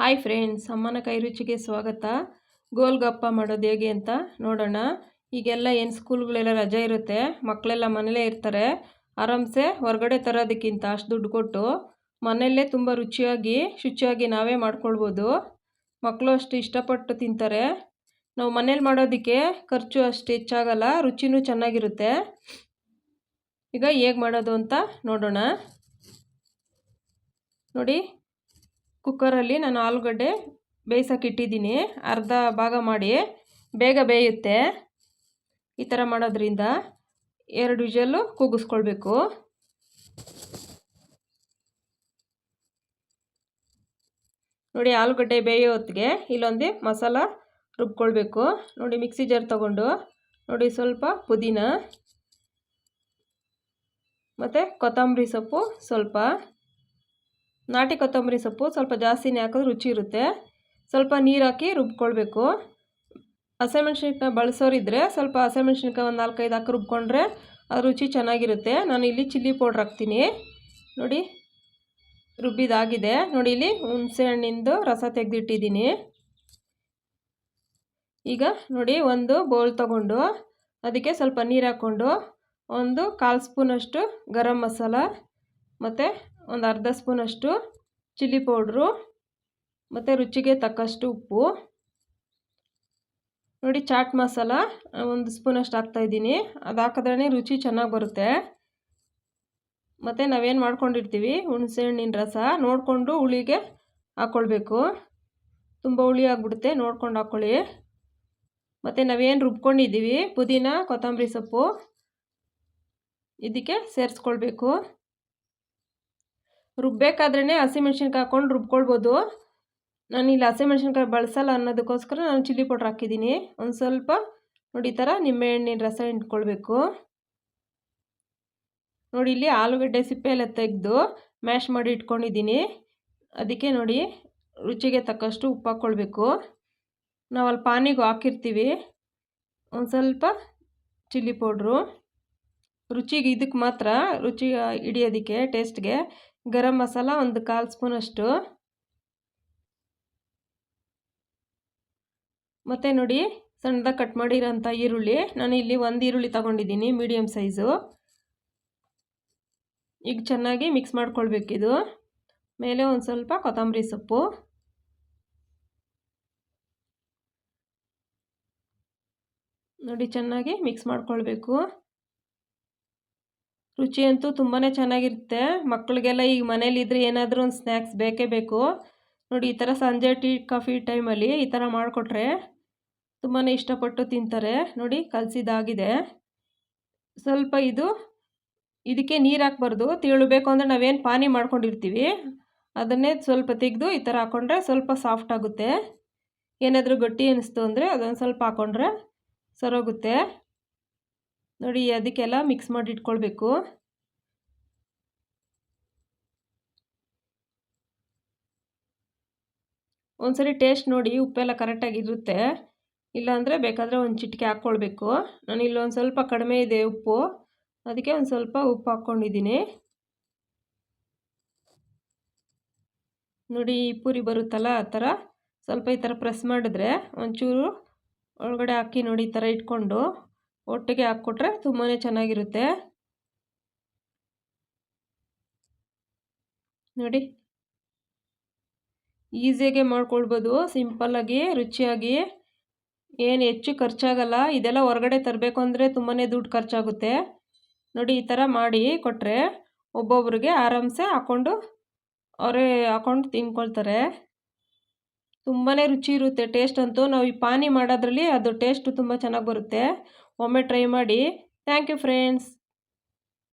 Hi friends, ಅಮ್ಮನ ಕೈ ರುಚಿಗೆ ಸ್ವಾಗತ. ಗೋಲ್ಗಪ್ಪ ಮಾಡೋದು ಹೇಗೆ ಅಂತ ನೋಡೋಣ. ಈಗೆಲ್ಲ ಏನು ಸ್ಕೂಲ್ಗಳೆಲ್ಲ ರಜೆ ಇರುತ್ತೆ, ಮಕ್ಕಳೆಲ್ಲ ಮನೇಲೇ ಇರ್ತಾರೆ. ಆರಾಮ್ಸೆ ಹೊರಗಡೆ ತರೋದಕ್ಕಿಂತ ಅಷ್ಟು ದುಡ್ಡು ಕೊಟ್ಟು ಮನೆಯಲ್ಲೇ ತುಂಬ ರುಚಿಯಾಗಿ, ಶುಚಿಯಾಗಿ ನಾವೇ ಮಾಡ್ಕೊಳ್ಬೋದು. ಮಕ್ಕಳು ಅಷ್ಟು ಇಷ್ಟಪಟ್ಟು ತಿಂತಾರೆ. ನಾವು ಮನೇಲಿ ಮಾಡೋದಕ್ಕೆ ಖರ್ಚು ಅಷ್ಟು ಹೆಚ್ಚಾಗಲ್ಲ, ರುಚಿನೂ ಚೆನ್ನಾಗಿರುತ್ತೆ. ಈಗ ಹೇಗೆ ಮಾಡೋದು ಅಂತ ನೋಡೋಣ. ನೋಡಿ ಕುಕ್ಕರಲ್ಲಿ ನಾನು ಆಲೂಗಡ್ಡೆ ಬೇಯಿಸೋಕೆ ಇಟ್ಟಿದ್ದೀನಿ. ಅರ್ಧ ಭಾಗ ಮಾಡಿ ಬೇಗ ಬೇಯುತ್ತೆ. ಈ ಥರ ಮಾಡೋದ್ರಿಂದ ಎರಡು ವಿಷಲ್ಲು ಕೂಗಿಸ್ಕೊಳ್ಬೇಕು. ನೋಡಿ ಆಲೂಗಡ್ಡೆ ಬೇಯೋ ಹೊತ್ತಿಗೆ ಇಲ್ಲೊಂದು ಮಸಾಲ ರುಬ್ಕೊಳ್ಬೇಕು. ನೋಡಿ ಮಿಕ್ಸಿ ಜಾರ್ ತೊಗೊಂಡು ನೋಡಿ ಸ್ವಲ್ಪ ಪುದೀನ ಮತ್ತು ಕೊತ್ತಂಬರಿ ಸೊಪ್ಪು ಸ್ವಲ್ಪ ನಾಟಿ ಕೊತ್ತಂಬರಿ ಸೊಪ್ಪು ಸ್ವಲ್ಪ ಜಾಸ್ತಿನೇ ಹಾಕಿದ್ರೆ ರುಚಿ ಇರುತ್ತೆ. ಸ್ವಲ್ಪ ನೀರು ಹಾಕಿ ರುಬ್ಕೊಳ್ಬೇಕು. ಹಸಿಮೆಣ್ಸಿನ್ಕಾಯಿ ಬಳಸೋರಿದ್ದರೆ ಸ್ವಲ್ಪ ಹಸಿಮೆಣ್ಸಿನ್ಕಾಯಿ ಒಂದು ನಾಲ್ಕೈದು ಹಾಕಿ ರುಬ್ಕೊಂಡ್ರೆ ಅದು ರುಚಿ ಚೆನ್ನಾಗಿರುತ್ತೆ. ನಾನು ಇಲ್ಲಿ ಚಿಲ್ಲಿ ಪೌಡ್ರ್ ಹಾಕ್ತೀನಿ. ನೋಡಿ, ರುಬ್ಬಿದಾಗಿದೆ. ನೋಡಿ, ಇಲ್ಲಿ ಹುಣಸೆ ಹಣ್ಣಿಂದು ರಸ ತೆಗೆದಿಟ್ಟಿದ್ದೀನಿ. ಈಗ ನೋಡಿ, ಒಂದು ಬೌಲ್ ತಗೊಂಡು ಅದಕ್ಕೆ ಸ್ವಲ್ಪ ನೀರು ಹಾಕ್ಕೊಂಡು ಒಂದು ಕಾಲು ಸ್ಪೂನಷ್ಟು ಗರಂ ಮಸಾಲ ಮತ್ತು ಒಂದು ಅರ್ಧ ಸ್ಪೂನಷ್ಟು ಚಿಲ್ಲಿ ಪೌಡ್ರು ಮತ್ತು ರುಚಿಗೆ ತಕ್ಕಷ್ಟು ಉಪ್ಪು. ನೋಡಿ, ಚಾಟ್ ಮಸಾಲ ಒಂದು ಸ್ಪೂನಷ್ಟು ಹಾಕ್ತಾಯಿದ್ದೀನಿ ಅದು ಹಾಕಿದ್ರೇ ರುಚಿ ಚೆನ್ನಾಗಿ ಬರುತ್ತೆ. ಮತ್ತು ನಾವೇನು ಮಾಡ್ಕೊಂಡಿರ್ತೀವಿ? ಹುಣಸೆ ಹಣ್ಣಿನ ರಸ. ನೋಡಿಕೊಂಡು ಹುಳಿಗೆ ಹಾಕ್ಕೊಳ್ಬೇಕು ತುಂಬ ಹುಳಿ ಆಗಿಬಿಡುತ್ತೆ, ನೋಡ್ಕೊಂಡು ಹಾಕ್ಕೊಳ್ಳಿ ಮತ್ತು ನಾವೇನು ರುಬ್ಕೊಂಡಿದ್ದೀವಿ? ಪುದೀನ, ಕೊತ್ತಂಬರಿ ಸೊಪ್ಪು ಇದಕ್ಕೆ ಸೇರಿಸ್ಕೊಳ್ಬೇಕು. ರುಬ್ಬೇಕಾದ್ರೇ ಹಸಿಮೆಣ್ಸಿನ್ಕಾಯಿ ಹಾಕ್ಕೊಂಡು ರುಬ್ಕೊಳ್ಬೋದು. ನಾನು ಇಲ್ಲಿ ಹಸಿಮೆಣ್ಸಿನ್ಕಾಯಿ ಬಳಸಲ್ಲ ಅನ್ನೋದಕ್ಕೋಸ್ಕರ ನಾನು ಚಿಲ್ಲಿ ಪೌಡ್ರ್ ಹಾಕಿದ್ದೀನಿ. ಒಂದು ಸ್ವಲ್ಪ ನೋಡಿ ಈ ಥರ ನಿಂಬೆಹಣ್ಣಿನ ರಸ ಇಟ್ಕೊಳ್ಬೇಕು. ನೋಡಿ ಇಲ್ಲಿ ಆಲೂಗಡ್ಡೆ ಸಿಪ್ಪೆ ಎಲ್ಲ ತೆಗೆದು ಮ್ಯಾಶ್ ಮಾಡಿ ಇಟ್ಕೊಂಡಿದ್ದೀನಿ. ಅದಕ್ಕೆ ನೋಡಿ ರುಚಿಗೆ ತಕ್ಕಷ್ಟು ಉಪ್ಪು ಹಾಕ್ಕೊಳ್ಬೇಕು. ನಾವು ಅಲ್ಲಿ ಪಾನಿಗೂ ಹಾಕಿರ್ತೀವಿ. ಒಂದು ಸ್ವಲ್ಪ ಚಿಲ್ಲಿ ಪೌಡ್ರು. ರುಚಿಗೆ ಇದಕ್ಕೆ ಮಾತ್ರ ರುಚಿ ಹಿಡಿಯೋದಕ್ಕೆ, ಟೇಸ್ಟ್ಗೆ ಗರಂ ಮಸಾಲ ಒಂದು ಕಾಲು ಸ್ಪೂನಷ್ಟು ಮತ್ತು ನೋಡಿ ಸಣ್ಣದಾಗಿ ಕಟ್ ಮಾಡಿರೋಂಥ ಈರುಳ್ಳಿ. ನಾನು ಇಲ್ಲಿ ಒಂದು ಈರುಳ್ಳಿ ತಗೊಂಡಿದ್ದೀನಿ ಮೀಡಿಯಮ್ ಸೈಜು. ಈಗ ಚೆನ್ನಾಗಿ ಮಿಕ್ಸ್ ಮಾಡ್ಕೊಳ್ಬೇಕಿದು ಮೇಲೆ ಒಂದು ಸ್ವಲ್ಪ ಕೊತ್ತಂಬರಿ ಸೊಪ್ಪು. ನೋಡಿ ಚೆನ್ನಾಗಿ ಮಿಕ್ಸ್ ಮಾಡ್ಕೊಳ್ಬೇಕು. ರುಚಿ ಅಂತೂ ತುಂಬಾ ಚೆನ್ನಾಗಿರುತ್ತೆ. ಮಕ್ಕಳಿಗೆಲ್ಲ ಈಗ ಮನೇಲಿದ್ರೆ ಏನಾದರೂ ಒಂದು ಸ್ನ್ಯಾಕ್ಸ್ ಬೇಕೇ ಬೇಕು. ನೋಡಿ, ಈ ಥರ ಸಂಜೆ ಟೀ, ಕಾಫಿ ಟೈಮಲ್ಲಿ ಈ ಥರ ಮಾಡಿಕೊಟ್ರೆ ತುಂಬಾ ಇಷ್ಟಪಟ್ಟು ತಿಂತಾರೆ. ನೋಡಿ ಕಲಸಿದಾಗಿದೆ ಸ್ವಲ್ಪ ಇದು, ಇದಕ್ಕೆ ನೀರು ಹಾಕ್ಬಾರ್ದು. ತಿಳಬೇಕು ಅಂದರೆ ನಾವೇನು ಪಾನಿ ಮಾಡ್ಕೊಂಡಿರ್ತೀವಿ. ಅದನ್ನೇ ಸ್ವಲ್ಪ ತೆಗೆದು ಈ ಥರ ಹಾಕ್ಕೊಂಡ್ರೆ ಸ್ವಲ್ಪ ಸಾಫ್ಟ್ ಆಗುತ್ತೆ. ಏನಾದರೂ ಗಟ್ಟಿ ಅನ್ನಿಸ್ತು ಅಂದರೆ ಅದೊಂದು ಸ್ವಲ್ಪ ಹಾಕ್ಕೊಂಡ್ರೆ ಸರೋಗುತ್ತೆ. ನೋಡಿ, ಅದಕ್ಕೆಲ್ಲ ಮಿಕ್ಸ್ ಮಾಡಿ ಇಟ್ಕೊಳ್ಬೇಕು. ಒಂದ್ಸರಿ ಟೇಸ್ಟ್ ನೋಡಿ, ಉಪ್ಪೆಲ್ಲ ಕರೆಕ್ಟಾಗಿರುತ್ತೆ ಇಲ್ಲಾಂದರೆ ಬೇಕಾದರೆ ಒಂದು ಚಿಟಿಕೆ ಹಾಕ್ಕೊಳ್ಬೇಕು. ನಾನು ಇಲ್ಲೊಂದು ಸ್ವಲ್ಪ ಕಡಿಮೆ ಇದೆ ಉಪ್ಪು. ಅದಕ್ಕೆ ಒಂದು ಸ್ವಲ್ಪ ಉಪ್ಪು ಹಾಕ್ಕೊಂಡಿದ್ದೀನಿ. ನೋಡಿ, ಈ ಪೂರಿ ಬರುತ್ತಲ್ಲ, ಆ ಥರ. ಸ್ವಲ್ಪ ಈ ಥರ ಪ್ರೆಸ್ ಮಾಡಿದ್ರೆ ಒಂಚೂರು ಒಳಗಡೆ ಹಾಕಿ ನೋಡಿ, ಈ ಥರ ಇಟ್ಕೊಂಡು. ಒಟ್ಟಿಗೆ ಹಾಕ್ಕೊಟ್ರೆ ತುಂಬಾ ಚೆನ್ನಾಗಿರುತ್ತೆ. ನೋಡಿ. ಈಸಿಯಾಗೆ ಮಾಡ್ಕೊಳ್ಬೋದು ಸಿಂಪಲ್ಲಾಗಿ ರುಚಿಯಾಗಿ. ಏನು ಹೆಚ್ಚು ಖರ್ಚಾಗಲ್ಲ, ಇದೆಲ್ಲ ಹೊರಗಡೆ ತರಬೇಕು ಅಂದರೆ ತುಂಬಾ ದುಡ್ಡು ಖರ್ಚಾಗುತ್ತೆ. ನೋಡಿ, ಈ ಥರ ಮಾಡಿ ಕೊಟ್ಟರೆ ಒಬ್ಬೊಬ್ರಿಗೆ ಆರಾಮ್ಸೆ ಹಾಕ್ಕೊಂಡು ಅವರೇ ಹಾಕ್ಕೊಂಡು ತಿನ್ಕೊಳ್ತಾರೆ. ತುಂಬಾ ರುಚಿ ಇರುತ್ತೆ, ಟೇಸ್ಟ್ ಅಂತೂ. ನಾವು ಈ ಪಾನಿ ಮಾಡೋದ್ರಲ್ಲಿ ಅದು ಟೇಸ್ಟು ತುಂಬ ಚೆನ್ನಾಗಿ ಬರುತ್ತೆ. ಒಮ್ಮೆ ಟ್ರೈ ಮಾಡಿ. Thank you friends